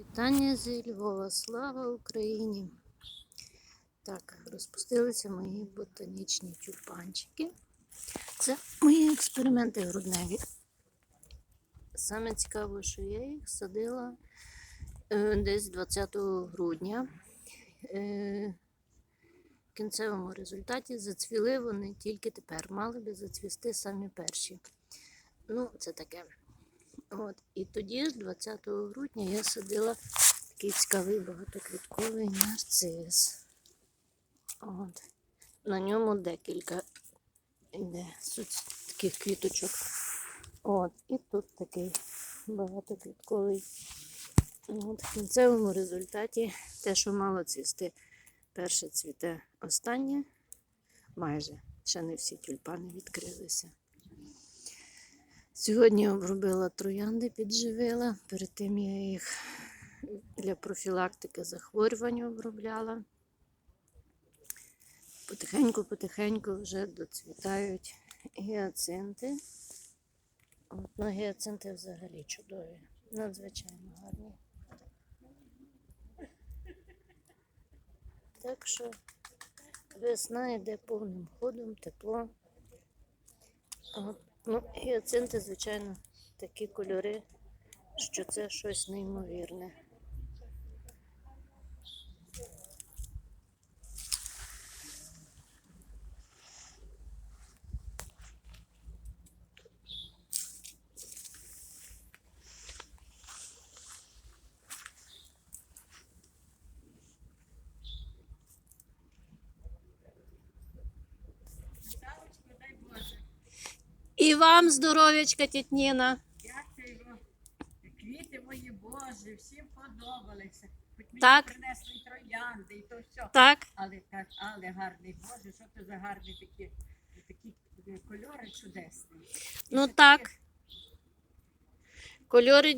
Вітання зі Львова. Слава Україні! Так, розпустилися мої ботанічні тюльпанчики. Це мої експерименти грудневі. Саме цікаво, що я їх садила е, десь 20 грудня. Е, в кінцевому результаті зацвіли вони тільки тепер. Мали би зацвісти самі перші. Ну, це таке. От. І тоді, ж, 20 грудня, я садила такий цікавий багатоквітковий нарцис. От. На ньому декілька йде таких квіточок. От. І тут такий багатоквітковий. От. В кінцевому результаті те, що мало цвісти, перше цвіте останнє. Майже ще не всі тюльпани відкрилися. Сьогодні обробила троянди, підживила. Перед тим я їх для профілактики захворювань обробляла. Потихеньку-потихеньку вже доцвітають гіацинти. От, ну, гіацинти взагалі чудові, надзвичайно гарні. Так що весна йде повним ходом, тепло. От. Ну, гіацинти, звичайно, такі кольори, що це щось неймовірне. І вам здоров'ячка, тітніна. Дякую. Квіти мої Боже, всім подобалися. Хоч мені Так. принесли троянди, і то все. Так, Але так, але гарний Боже, що це за гарні такі, такі кольори чудесні. Ну так. Кольори